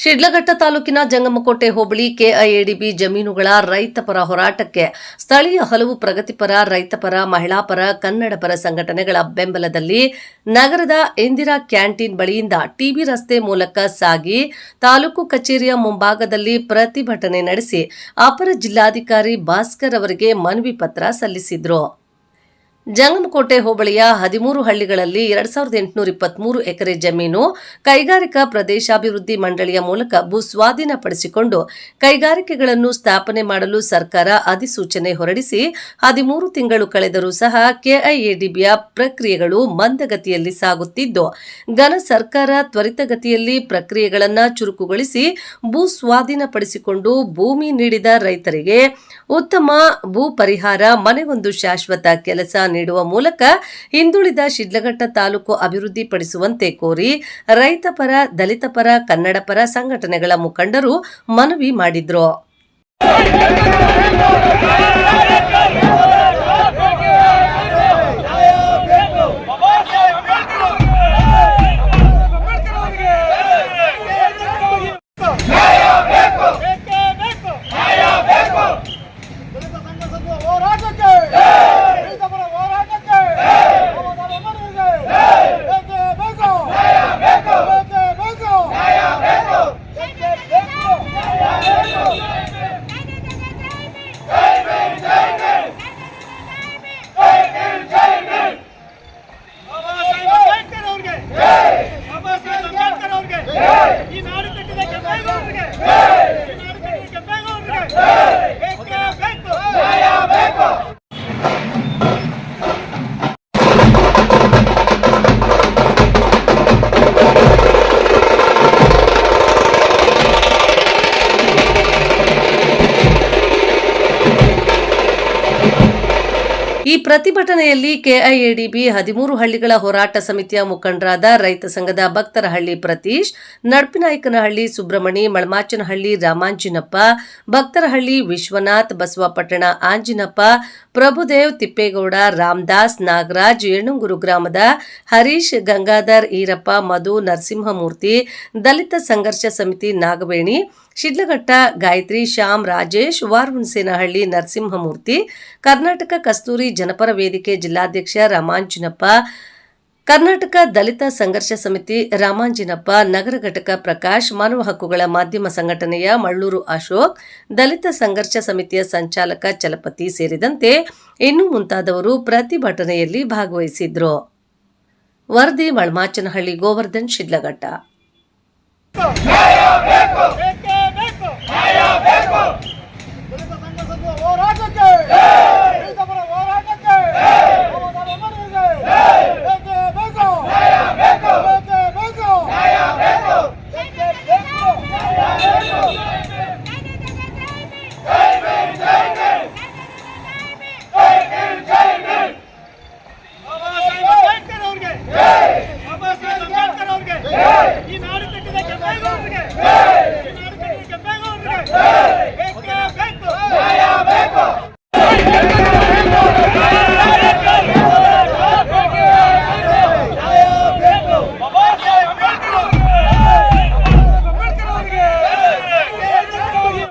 ಶಿಡ್ಲಘಟ್ಟ ತಾಲೂಕಿನ ಜಂಗಮಕೋಟೆ ಹೋಬಳಿ ಕೆಐಎಡಿಬಿ ಜಮೀನುಗಳ ರೈತಪರ ಹೋರಾಟಕ್ಕೆ ಸ್ಥಳೀಯ ಹಲವು ಪ್ರಗತಿಪರ ರೈತಪರ ಮಹಿಳಾಪರ ಕನ್ನಡಪರ ಸಂಘಟನೆಗಳ ಬೆಂಬಲದಲ್ಲಿ ನಗರದ ಇಂದಿರಾ ಕ್ಯಾಂಟೀನ್ ಬಳಿಯಿಂದ ಟಿಬಿ ರಸ್ತೆ ಮೂಲಕ ಸಾಗಿ ತಾಲೂಕು ಕಚೇರಿಯ ಮುಂಭಾಗದಲ್ಲಿ ಪ್ರತಿಭಟನೆ ನಡೆಸಿ ಅಪರ ಜಿಲ್ಲಾಧಿಕಾರಿ ಭಾಸ್ಕರ್ ಅವರಿಗೆ ಮನವಿ ಪತ್ರ ಸಲ್ಲಿಸಿದ್ರು. ಜಂಗಮಕೋಟೆ ಹೋಬಳಿಯ ಹದಿಮೂರು ಹಳ್ಳಿಗಳಲ್ಲಿ ಎರಡ್ ಸಾವಿರದ ಎಂಟುನೂರ ಇಪ್ಪತ್ಮೂರು ಎಕರೆ ಜಮೀನು ಕೈಗಾರಿಕಾ ಪ್ರದೇಶಾಭಿವೃದ್ಧಿ ಮಂಡಳಿಯ ಮೂಲಕ ಭೂ ಸ್ವಾಧೀನಪಡಿಸಿಕೊಂಡು ಕೈಗಾರಿಕೆಗಳನ್ನು ಸ್ಥಾಪನೆ ಮಾಡಲು ಸರ್ಕಾರ ಅಧಿಸೂಚನೆ ಹೊರಡಿಸಿ ಹದಿಮೂರು ತಿಂಗಳು ಕಳೆದರೂ ಸಹ ಕೆಐಎಡಿಬಿಯ ಪ್ರಕ್ರಿಯೆಗಳು ಮಂದಗತಿಯಲ್ಲಿ ಸಾಗುತ್ತಿದ್ದು, ಘನ ಸರ್ಕಾರ ತ್ವರಿತಗತಿಯಲ್ಲಿ ಪ್ರಕ್ರಿಯೆಗಳನ್ನು ಚುರುಕುಗೊಳಿಸಿ ಭೂ ಸ್ವಾಧೀನಪಡಿಸಿಕೊಂಡು ಭೂಮಿ ನೀಡಿದ ರೈತರಿಗೆ ಉತ್ತಮ ಭೂ ಪರಿಹಾರ ಮನೆಗೊಂದು ಶಾಶ್ವತ ಕೆಲಸ ನೀಡುವ ಮೂಲಕ ಹಿಂದುಳಿದ ಶಿಡ್ಲಘಟ್ಟ ತಾಲೂಕು ಅಭಿವೃದ್ಧಿಪಡಿಸುವಂತೆ ಕೋರಿ ರೈತ ಪರ, ದಲಿತ ಪರ, ಕನ್ನಡ ಪರ ಸಂಘಟನೆಗಳ ಮುಖಂಡರು ಮನವಿ ಮಾಡಿದ್ರು. ಈ ಪ್ರತಿಭಟನೆಯಲ್ಲಿ ಕೆಐಎಡಿಬಿ ಹದಿಮೂರು ಹಳ್ಳಿಗಳ ಹೋರಾಟ ಸಮಿತಿಯ ಮುಖಂಡರಾದ ರೈತ ಸಂಘದ ಭಕ್ತರಹಳ್ಳಿ ಪ್ರತೀಶ್, ನಡ್ಪಿನಾಯಕನಹಳ್ಳಿ ಸುಬ್ರಹ್ಮಣಿ, ಮಳಮಾಚನಹಳ್ಳಿ ರಾಮಾಂಜಿನಪ್ಪ, ಭಕ್ತರಹಳ್ಳಿ ವಿಶ್ವನಾಥ್, ಬಸವಪಟ್ಟಣ ಆಂಜಿನಪ್ಪ ಪ್ರಭುದೇವ್ ತಿಪ್ಪೇಗೌಡ, ರಾಮದಾಸ್ ನಾಗರಾಜ್, ಏಣುಂಗುರು ಗ್ರಾಮದ ಹರೀಶ್, ಗಂಗಾಧರ್ ಈರಪ್ಪ, ಮಧು ನರಸಿಂಹಮೂರ್ತಿ, ದಲಿತ ಸಂಘರ್ಷ ಸಮಿತಿ ನಾಗವೇಣಿ, ಶಿಡ್ಲಘಟ್ಟ, ಗಾಯತ್ರಿ, ಶ್ಯಾಮ್, ರಾಜೇಶ್ ವಾರ್ಹುಣಸೇನಹಳ್ಳಿ ನರಸಿಂಹಮೂರ್ತಿ, ಕರ್ನಾಟಕ ಕಸ್ತೂರಿ ಜನಪರ ವೇದಿಕೆ ಜಿಲ್ಲಾಧ್ಯಕ್ಷ ರಾಮಾಂಜಿನಪ್ಪ ಕರ್ನಾಟಕ ದಲಿತ ಸಂಘರ್ಷ ಸಮಿತಿ ರಾಮಾಂಜಿನಪ್ಪ, ನಗರ ಘಟಕ ಪ್ರಕಾಶ್, ಮಾನವ ಹಕ್ಕುಗಳ ಮಾಧ್ಯಮ ಸಂಘಟನೆಯ ಮಳ್ಳೂರು ಅಶೋಕ್, ದಲಿತ ಸಂಘರ್ಷ ಸಮಿತಿಯ ಸಂಚಾಲಕ ಚಲಪತಿ ಸೇರಿದಂತೆ ಇನ್ನೂ ಮುಂತಾದವರು ಪ್ರತಿಭಟನೆಯಲ್ಲಿ ಭಾಗವಹಿಸಿದ್ರು. ವರದಿ ಮಳ್ಮಾಚನಹಳ್ಳಿ, ಗೋವರ್ಧನ್, ಶಿಡ್ಲಘಟ್ಟ. Yeah.